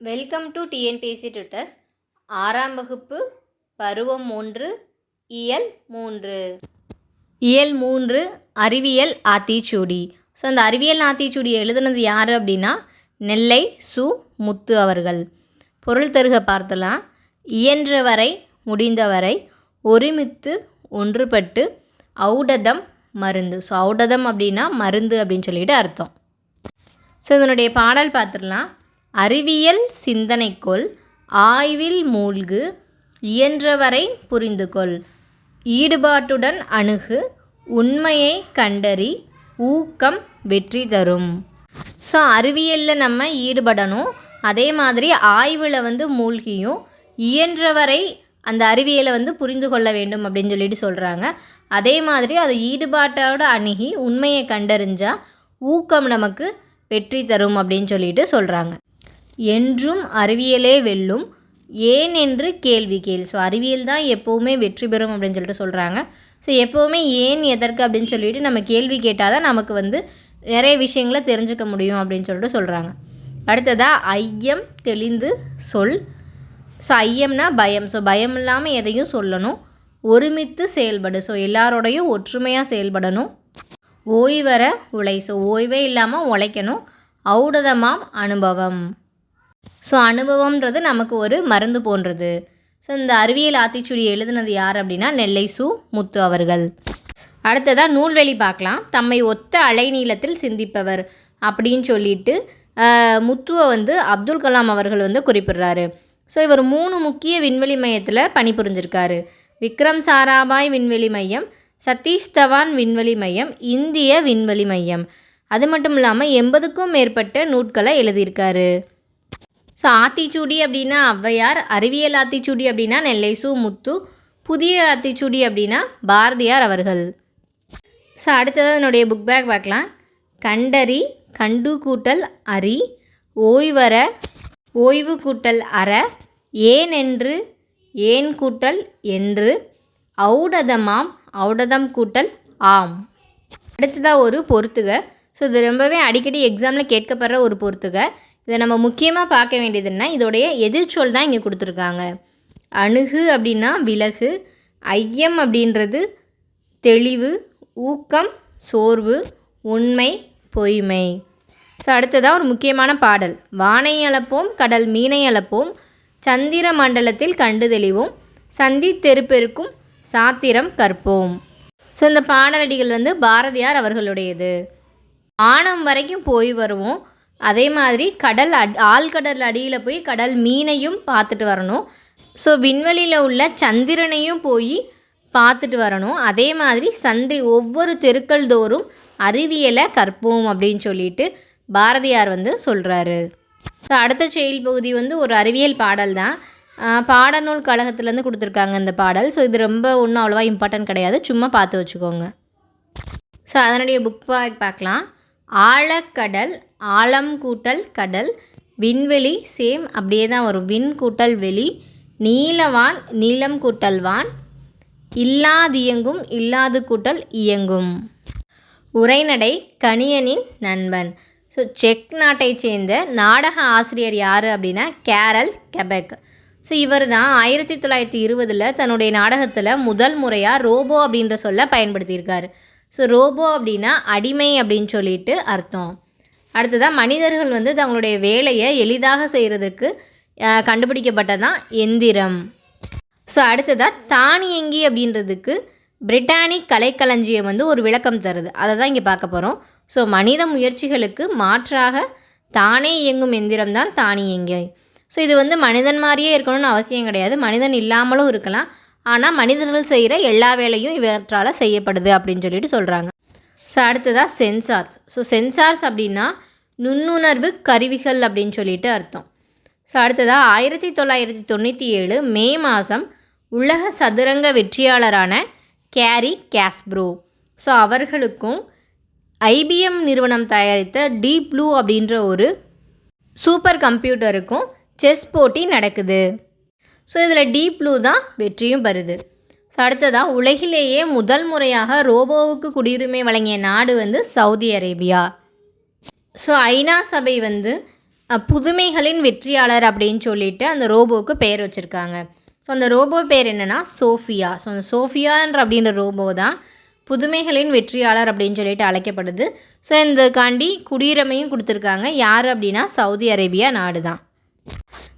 Welcome to TNPSC Twitters ஆறாம் வகுப்பு பருவம் மூன்று இயல் மூன்று. இயல் மூன்று அறிவியல் ஆத்திச்சூடி. ஸோ அந்த அறிவியல் ஆத்திச்சூடி எழுதுனது யார் அப்படின்னா நெல்லை சு. முத்து அவர்கள். பொருள் தருக பார்த்தலாம். இயன்றவரை முடிந்தவரை ஒருமித்து ஒன்றுபட்டு ஔடதம் மருந்து. ஸோ ஔடதம் அப்படின்னா மருந்து அப்படின்னு சொல்லிட்டு அர்த்தம். ஸோ இதனுடைய பாடல் பார்த்துடலாம். அறிவியல் சிந்தனைக்கொள் ஆய்வில் மூழ்கு இயன்றவரை புரிந்துகொள். ஈடுபாட்டுடன் அணுகு உண்மையை கண்டறி ஊக்கம் வெற்றி தரும். ஸோ அறிவியலில் நம்ம ஈடுபடணும். அதே மாதிரி ஆய்வில் வந்து மூழ்கியும் இயன்றவரை அந்த அறிவியலை வந்து புரிந்து கொள்ள வேண்டும் அப்படின்னு சொல்லிட்டு சொல்கிறாங்க அதே மாதிரி அதை ஈடுபாட்டோடு அணுகி உண்மையை கண்டறிஞ்சால் ஊக்கம் நமக்கு வெற்றி தரும் அப்படின்னு சொல்லிட்டு சொல்கிறாங்க என்றும் அறிவியலே வெல்லும். ஏன் என்று கேள்வி கேள். ஸோ அறிவியல் தான் எப்போவுமே வெற்றி பெறும் அப்படின்னு சொல்லிட்டு சொல்கிறாங்க ஸோ எப்போவுமே ஏன் எதற்கு அப்படின்னு சொல்லிட்டு நம்ம கேள்வி கேட்டால் தான் நமக்கு வந்து நிறைய விஷயங்களை தெரிஞ்சுக்க முடியும் அப்படின்னு சொல்லிட்டு சொல்கிறாங்க அடுத்ததாக ஐயம் தெளிந்து சொல். ஸோ ஐயம்னா பயம். ஸோ பயம் இல்லாமல் எதையும் சொல்லணும். ஒருமித்து செயல்படு. ஸோ எல்லாரோடையும் ஒற்றுமையாக செயல்படணும். ஓய்வர உழை. ஸோ ஓய்வே இல்லாமல் உழைக்கணும். ஔடதமாம் அனுபவம். ஸோ அனுபவம்ன்றது நமக்கு ஒரு மருந்து போன்றது. ஸோ இந்த அறிவியல் ஆத்திச்சூடி எழுதுனது யார் அப்படின்னா நெல்லை சு முத்து அவர்கள். அடுத்ததாக நூல்வெளி பார்க்கலாம். தம்மை ஒத்த அலைநீளத்தில் சிந்திப்பவர் அப்படின்னு சொல்லிட்டு முத்துவை வந்து அப்துல் கலாம் அவர்கள் வந்து குறிப்பிடுறாரு. ஸோ இவர் மூணு முக்கிய விண்வெளி மையத்தில் பணிபுரிஞ்சிருக்காரு. விக்ரம் சாராபாய் விண்வெளி மையம் சதீஷ் தவான் விண்வெளி மையம் இந்திய விண்வெளி மையம். அது மட்டும் இல்லாமல் எண்பதுக்கும் மேற்பட்ட நூட்களை எழுதியிருக்காரு. ஸோ ஆத்திச்சூடி அப்படின்னா ஔவையார் அறிவியல் ஆத்திச்சூடி அப்படின்னா நெல்லை சு முத்து புதிய ஆத்திச்சூடி அப்படின்னா பாரதியார் அவர்கள். ஸோ அடுத்தது என்னுடைய புக் பேக் பார்க்கலாம். கண்டறி கண்டு கூட்டல் அறி ஓய்வர ஓய்வு கூட்டல் அற ஏன் என்று ஏன் கூட்டல் என்று ஔடதமாம் ஔடதம் கூட்டல் ஆம். அடுத்ததாக ஒரு பொறுத்துக. ஸோ இது ரொம்பவே அடிக்கடி எக்ஸாமில் கேட்கப்படுற ஒரு பொறுத்துக. இதை நம்ம முக்கியமாக பார்க்க வேண்டியதுன்னா இதோடைய எதிர்ச்சொல் தான் இங்கே கொடுத்துருக்காங்க. அணுகு அப்படின்னா விலகு ஐயம் அப்படின்றது தெளிவு ஊக்கம் சோர்வு உண்மை பொய்மை. ஸோ அடுத்ததாக ஒரு முக்கியமான பாடல். வானை அளப்போம் கடல் மீனை அளப்போம் சந்திர மண்டலத்தில் கண்டு தெளிவோம் சந்தி தெருப்பெருக்கும் சாத்திரம் கற்போம். ஸோ இந்த பாடலடிகள் வந்து பாரதியார் அவர்களுடையது. ஆனம் வரைக்கும் போய் வருவோம் அதே மாதிரி கடல் அட் ஆழ்கடல் அடியில் போய் கடல் மீனையும் பார்த்துட்டு வரணும். ஸோ விண்வெளியில் உள்ள சந்திரனையும் போய் பார்த்துட்டு வரணும். அதே மாதிரி சந்தி ஒவ்வொரு தெருக்கள் தோறும் அறிவியலை கற்போம் அப்படின்னு சொல்லிட்டு பாரதியார் வந்து சொல்கிறாரு ஸோ அடுத்த செயல் பகுதி வந்து ஒரு அறிவியல் பாடல் தான். பாடநூல் கழகத்துலேருந்து கொடுத்துருக்காங்க இந்த பாடல். ஸோ இது ரொம்ப ஒன்றும் அவ்வளோவா இம்பார்ட்டன்ட் கிடையாது. சும்மா பார்த்து வச்சுக்கோங்க. ஸோ அதனுடைய புக் பேக் பார்க்கலாம். ஆழக்கடல் ஆழம் கூட்டல் கடல் விண்வெளி சேம் அப்படியே தான் வரும். விண் கூட்டல் வெளி நீலவான் நீலம் கூட்டல் வான். இல்லாதியங்கும் இல்லாது கூட்டல் இயங்கும். உரைநடை கணியனின் நண்பன். ஸோ செக் நாட்டைச் சேர்ந்த நாடக ஆசிரியர் யார் அப்படின்னா கேரல் கெபெக். ஸோ இவர் தான் ஆயிரத்தி தொள்ளாயிரத்தி இருபதில் தன்னுடைய நாடகத்தில் முதல் முறையாக ரோபோ அப்படின்ற சொல்ல பயன்படுத்தியிருக்காரு. ஸோ ரோபோ அப்படின்னா அடிமை அப்படின்னு சொல்லிட்டு அர்த்தம். அடுத்ததாக மனிதர்கள் வந்து தங்களுடைய வேலையை எளிதாக செய்கிறதுக்கு கண்டுபிடிக்கப்பட்டதான் எந்திரம். ஸோ அடுத்ததாக தானியங்கி அப்படின்றதுக்கு பிரிட்டானிக் கலைக்களஞ்சியம் வந்து ஒரு விளக்கம் தருது. அதை தான் இங்கே பார்க்க போகிறோம் ஸோ மனித முயற்சிகளுக்கு மாற்றாக தானே இயங்கும் எந்திரம் தான் தானியங்கி. ஸோ இது வந்து மனிதன் மாதிரியே இருக்கணும்னு அவசியம் கிடையாது. மனிதன் இல்லாமலும் இருக்கலாம். ஆனால் மனிதர்கள் செய்கிற எல்லா வேலையும் இவற்றால் செய்யப்படுது அப்படின்னு சொல்லிட்டு சொல்கிறாங்க ஸோ அடுத்ததாக சென்சார்ஸ். ஸோ சென்சார்ஸ் அப்படின்னா நுண்ணுணர்வு கருவிகள் அப்படின்னு சொல்லிட்டு அர்த்தம். ஸோ அடுத்ததாக ஆயிரத்தி தொள்ளாயிரத்தி தொண்ணூற்றி ஏழு மே மாதம் உலக சதுரங்க வெற்றியாளரான கேரி கேஸ்ப்ரோ. ஸோ அவர்களுக்கும் ஐபிஎம் நிறுவனம் தயாரித்த டீப் ப்ளூ அப்படின்ற ஒரு சூப்பர் கம்ப்யூட்டருக்கும் செஸ் போட்டி நடக்குது. ஸோ இதில் டீப் ப்ளூ தான் வெற்றியும் பெறுது. ஸோ அடுத்ததாக உலகிலேயே முதல் முறையாக ரோபோவுக்கு குடியுரிமை வழங்கிய நாடு வந்து சவுதி அரேபியா. ஸோ ஐநா சபை வந்து புதுமைகளின் வெற்றியாளர் அப்படின்னு சொல்லிட்டு அந்த ரோபோவுக்கு பெயர் வச்சுருக்காங்க. ஸோ அந்த ரோபோ பேர் என்னென்னா சோஃபியா. ஸோ அந்த சோஃபியான்ற அப்படின்ற ரோபோ தான் புதுமைகளின் வெற்றியாளர் அப்படின்னு சொல்லிட்டு அழைக்கப்படுது. ஸோ இந்த குடியுரிமையும் கொடுத்துருக்காங்க. யார் அப்படின்னா சவுதி அரேபியா நாடு தான்.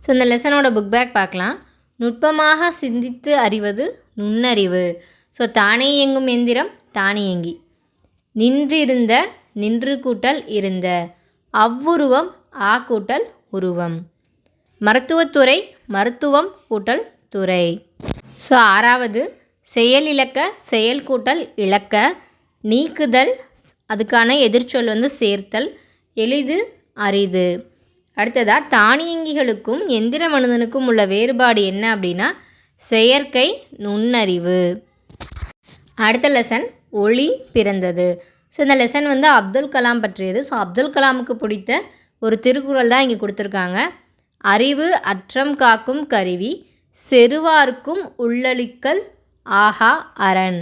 ஸோ இந்த லெசனோட புக் பேக் பார்க்கலாம். நுட்பமாக சிந்தித்து அறிவது நுண்ணறிவு. ஸோ தானே இயங்கும் எந்திரம் தானியங்கி நின்றிருந்த நின்று கூட்டல் இருந்த. அவ்வுருவம் ஆ கூட்டல் உருவம். மருத்துவத்துறை மருத்துவம் கூட்டல் துறை. ஸோ ஆறாவது செயல் இழக்க செயல் கூட்டல் இழக்க நீக்குதல் அதுக்கான எதிர்ச்சொல் வந்து சேர்த்தல் எளிது அரிது. அடுத்ததாக தானியங்கிகளுக்கும் எந்திர மனிதனுக்கும் உள்ள வேறுபாடு என்ன அப்படின்னா செயற்கை நுண்ணறிவு. அடுத்த லெசன் ஒளி பிறந்தது. ஸோ இந்த லெசன் வந்து அப்துல் கலாம் பற்றியது. ஸோ அப்துல் கலாமுக்கு பிடித்த ஒரு திருக்குறள் தான் இங்கே கொடுத்துருக்காங்க. அறிவு அற்றம் காக்கும் கருவி செருவார்க்கும் உள்ளளிக்கல் ஆஹா அரண்.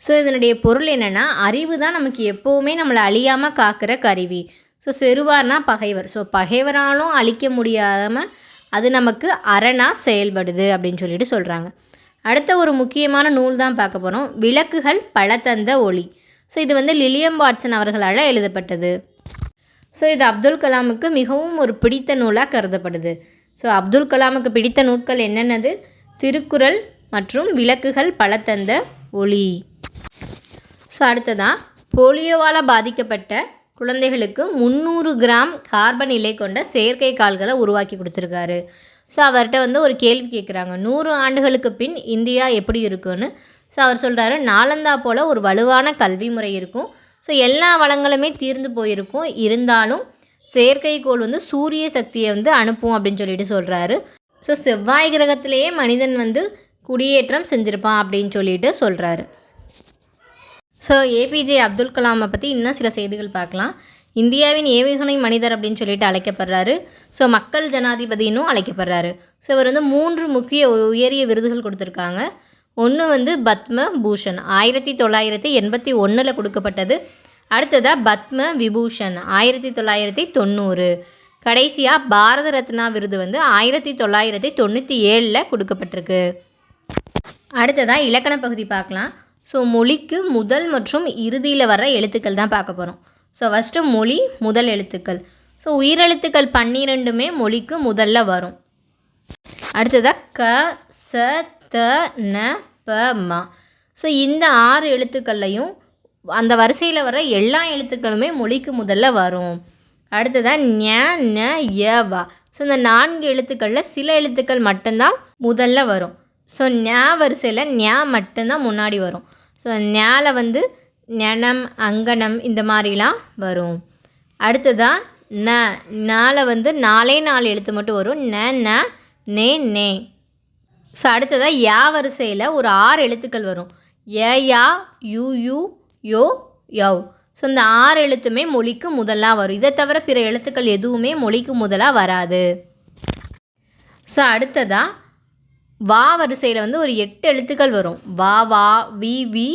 ஸோ இதனுடைய பொருள் என்னென்னா அறிவு தான் நமக்கு எப்போவுமே நம்மளை அழியாமல் காக்கிற கருவி. ஸோ செருவார்னா பகைவர். ஸோ பகைவராலும் அழிக்க முடியாமல் அது நமக்கு அரணாக செயல்படுது அப்படின்னு சொல்லிட்டு சொல்கிறாங்க அடுத்த ஒரு முக்கியமான நூல் தான் பார்க்க போகிறோம் விளக்குகள் பல தந்த ஒளி. ஸோ இது வந்து லிலியம் வாட்சன் அவர்களால் எழுதப்பட்டது. ஸோ இது அப்துல் கலாமுக்கு மிகவும் ஒரு பிடித்த நூலாக கருதப்படுது. ஸோ அப்துல் கலாமுக்கு பிடித்த நூட்கள் என்னென்னது? திருக்குறள் மற்றும் விளக்குகள் பல தந்த ஒளி. ஸோ அடுத்ததாக போலியோவால் பாதிக்கப்பட்ட குழந்தைகளுக்கு முந்நூறு கிராம் கார்பன் நிலை கொண்ட செயற்கை கால்களை உருவாக்கி கொடுத்துருக்காரு. ஸோ அவர்கிட்ட வந்து ஒரு கேள்வி கேட்குறாங்க நூறு ஆண்டுகளுக்கு பின் இந்தியா எப்படி இருக்குன்னு? ஸோ அவர் சொல்கிறாரு நாலந்தா போல் ஒரு வலுவான கல்வி முறை இருக்கும். ஸோ எல்லா வளங்களுமே தீர்ந்து போயிருக்கும். இருந்தாலும் செயற்கைக்கோள் வந்து சூரிய சக்தியை வந்து அனுப்பும் அப்படின்னு சொல்லிட்டு சொல்கிறாரு ஸோ செவ்வாய் கிரகத்திலேயே மனிதன் வந்து குடியேற்றம் செஞ்சுருப்பான் அப்படின்னு சொல்லிட்டு சொல்கிறாரு ஸோ ஏபிஜே அப்துல் கலாமை பற்றி இன்னும் சில செய்திகள் பார்க்கலாம். இந்தியாவின் ஏவுகணை மனிதர் அப்படின்னு சொல்லிட்டு அழைக்கப்படுறாரு. ஸோ மக்கள் ஜனாதிபதினும் அழைக்கப்படுறாரு. ஸோ இவர் வந்து மூன்று முக்கிய உயரிய விருதுகள் கொடுத்துருக்காங்க. ஒன்று வந்து பத்ம பூஷன். ஆயிரத்தி தொள்ளாயிரத்தி எண்பத்தி ஒன்றில் கொடுக்கப்பட்டது. அடுத்ததாக பத்ம விபூஷன். ஆயிரத்தி தொள்ளாயிரத்தி தொண்ணூறு. கடைசியாக பாரத ரத்னா விருது வந்து ஆயிரத்தி தொள்ளாயிரத்தி தொண்ணூற்றி ஏழில் கொடுக்கப்பட்டிருக்கு. அடுத்ததாக இலக்கண பகுதி பார்க்கலாம். ஸோ மொழிக்கு முதல் மற்றும் இறுதியில் வர எழுத்துக்கள் தான் பார்க்க போகிறோம் ஸோ ஃபஸ்ட்டு மொழி முதல் எழுத்துக்கள். ஸோ உயிரெழுத்துக்கள் பன்னிரெண்டுமே மொழிக்கு முதல்ல வரும். அடுத்ததாக க ச த ந ப ம. ஸோ இந்த ஆறு எழுத்துக்கள்லையும் அந்த வரிசையில் வர எல்லா எழுத்துக்களுமே மொழிக்கு முதல்ல வரும். அடுத்ததாக ஞ ந ய வ. ஸோ இந்த நான்கு எழுத்துக்களில் சில எழுத்துக்கள் மட்டும்தான் முதல்ல வரும். ஸோ ஞா வரிசையில் ஞா மட்டும்தான் முன்னாடி வரும். ஸோ ஞால வந்து ஞனம் அங்கனம் இந்த மாதிரிலாம் வரும். அடுத்ததாக ந நால வந்து நாலே நாலு எழுத்து மட்டும் வரும். ந ந நே நே. ஸோ அடுத்ததாக யா வரிசையில் ஒரு ஆறு எழுத்துக்கள் வரும். ஏ யா யூ யூ யோ யவ். ஸோ இந்த ஆறு எழுத்துமே மொழிக்கு முதலாக வரும். இதை தவிர பிற எழுத்துக்கள் எதுவுமே மொழிக்கு முதலாக வராது. ஸோ அடுத்ததாக வா வரிசையில் வந்து ஒரு எட்டு எழுத்துக்கள் வரும். வா வா வி வி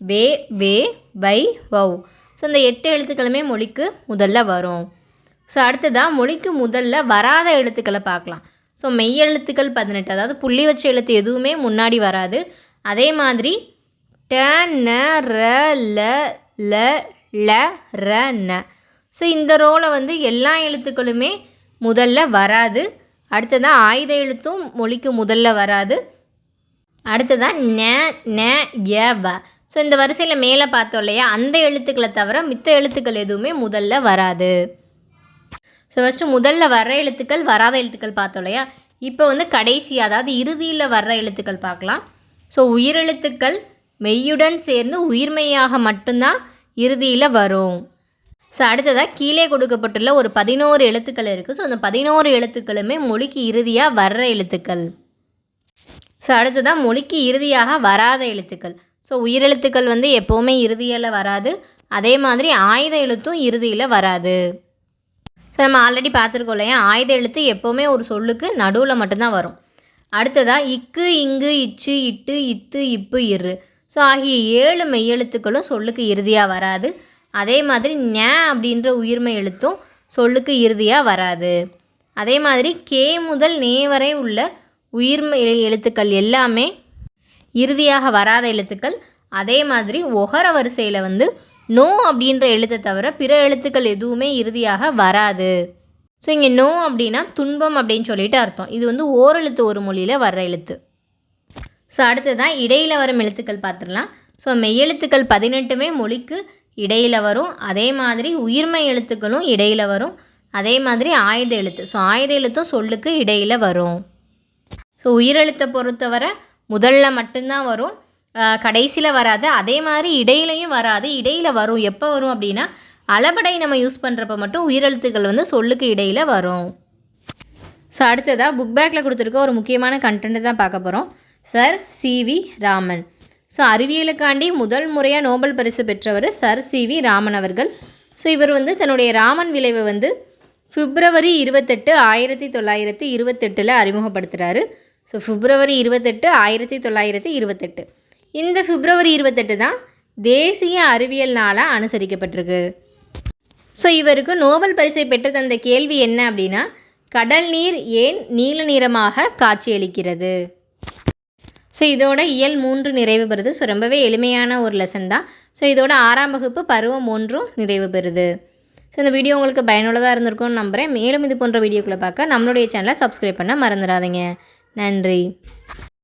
வே வே வை வவ் ஸோ இந்த எட்டு எழுத்துக்களுமே மொழிக்கு முதல்ல வரும். ஸோ அடுத்ததாக மொழிக்கு முதல்ல வராத எழுத்துக்களை பார்க்கலாம். ஸோ மெய் எழுத்துக்கள் பதினெட்டு அதாவது புள்ளி வச்ச எழுத்து எதுவுமே முன்னாடி வராது. அதே மாதிரி ட ந ர ல ல ல ர ந. ஸோ இந்த ரோலை வந்து எல்லா எழுத்துக்களுமே முதல்ல வராது. அடுத்ததாக ஆயுத எழுத்தும் மொழிக்கு முதல்ல வராது. அடுத்ததாக ந ந ய வ. ஸோ இந்த வரிசையில் மேலே பார்த்தோம் இல்லையா? அந்த எழுத்துக்களை தவிர மித்த எழுத்துக்கள் எதுவுமே முதல்ல வராது. ஸோ ஃபஸ்ட்டு முதல்ல வர்ற எழுத்துக்கள் வராத எழுத்துக்கள் பார்த்தோம் இல்லையா? இப்போ வந்து கடைசி அதாவது இறுதியில் வர்ற எழுத்துக்கள் பார்க்கலாம். ஸோ உயிரெழுத்துக்கள் மெய்யுடன் சேர்ந்து உயிர்மெய்யாக மட்டும்தான் இறுதியில் வரும். ஸோ அடுத்ததாக கீழே கொடுக்கப்பட்டுள்ள ஒரு பதினோரு எழுத்துக்கள் இருக்குது ஸோ அந்த பதினோரு எழுத்துக்களுமே மொழிக்கு இறுதியாக வர்ற எழுத்துக்கள். ஸோ அடுத்ததாக மொழிக்கு இறுதியாக வராத எழுத்துக்கள். ஸோ உயிரெழுத்துக்கள் வந்து எப்போவுமே இறுதியில் வராது. அதே மாதிரி ஆயுத எழுத்தும் இறுதியில் வராது. ஸோ நம்ம ஆல்ரெடி பார்த்துருக்கோம் இல்லையா? ஆயுத எழுத்து எப்போவுமே ஒரு சொல்லுக்கு நடுவில் மட்டும்தான் வரும். அடுத்ததாக இக்கு இங்கு இச்சு இட்டு இத்து இப்பு இரு. ஸோ ஆகிய ஏழு மெய்யெழுத்துக்களும் சொல்லுக்கு இறுதியாக வராது. அதே மாதிரி ஞ அப்படின்ற உயிர்மெய் எழுத்தும் சொல்லுக்கு இறுதியாக வராது. அதே மாதிரி கே முதல் நே வரை உள்ள உயிர்மை எழுத்துக்கள் எல்லாமே இறுதியாக வராத எழுத்துக்கள். அதே மாதிரி ஒகர வரிசையில் வந்து நோ அப்படின்ற எழுத்தை தவிர பிற எழுத்துக்கள் எதுவுமே இறுதியாக வராது. ஸோ இங்கே நோ அப்படின்னா துன்பம் அப்படின்னு சொல்லிட்டு அர்த்தம். இது வந்து ஓரெழுத்து ஒரு மொழியில் வர்ற எழுத்து. ஸோ அடுத்ததான் இடையில் வரும் எழுத்துக்கள் பார்த்துடலாம். ஸோ மெய்யெழுத்துக்கள் பதினெட்டுமே மொழிக்கு இடையில் வரும். அதே மாதிரி உயிர்மை எழுத்துக்களும் இடையில் வரும். அதே மாதிரி ஆயுத எழுத்து. ஸோ ஆயுத எழுத்தும் சொல்லுக்கு இடையில் வரும். ஸோ உயிரெழுத்தை பொறுத்தவரை முதல்ல மட்டும்தான் வரும். கடைசியில் வராது. அதே மாதிரி இடையிலையும் வராது. இடையில் வரும். எப்போ வரும் அப்படின்னா அளபடை நம்ம யூஸ் பண்ணுறப்ப மட்டும் உயிரெழுத்துக்கள் வந்து சொல்லுக்கு இடையில் வரும். ஸோ அடுத்ததாக புக் பேக்கில் கொடுத்துருக்க ஒரு முக்கியமான கண்டென்ட் தான் பார்க்க போகிறோம் சர் சிவி ராமன் ஸோ அறிவியலுக்காண்டி முதல் முறையாக நோபல் பரிசு பெற்றவர் சர் சிவி ராமன் அவர்கள். ஸோ இவர் வந்து தன்னுடைய ராமன் விளைவை வந்து பிப்ரவரி இருபத்தெட்டு ஆயிரத்தி தொள்ளாயிரத்தி இருபத்தெட்டில் அறிமுகப்படுத்துகிறாரு ஸோ பிப்ரவரி இருபத்தெட்டு ஆயிரத்தி தொள்ளாயிரத்தி இருபத்தெட்டு. இந்த பிப்ரவரி இருபத்தெட்டு தான் தேசிய அறிவியல் நாளாக அனுசரிக்கப்பட்டிருக்கு. ஸோ இவருக்கு நோபல் பரிசை பெற்று தந்த கேள்வி என்ன அப்படின்னா கடல் நீர் ஏன் நீல நிறமாக காட்சியளிக்கிறது? ஸோ இதோட இயல் மூன்று நிறைவு பெறுது. ஸோ ரொம்பவே எளிமையான ஒரு லெசன் தான். ஸோ இதோட ஆறாம் வகுப்பு பருவம் ஒன்றும் நிறைவு பெறுது. ஸோ இந்த வீடியோ உங்களுக்கு பயனுள்ளதாக இருந்திருக்கும்னு நம்புகிறேன் மேலும் இது போன்ற வீடியோக்களை பார்க்க நம்மளுடைய சேனலை சப்ஸ்கிரைப் பண்ண மறந்துடாதீங்க. நன்றி.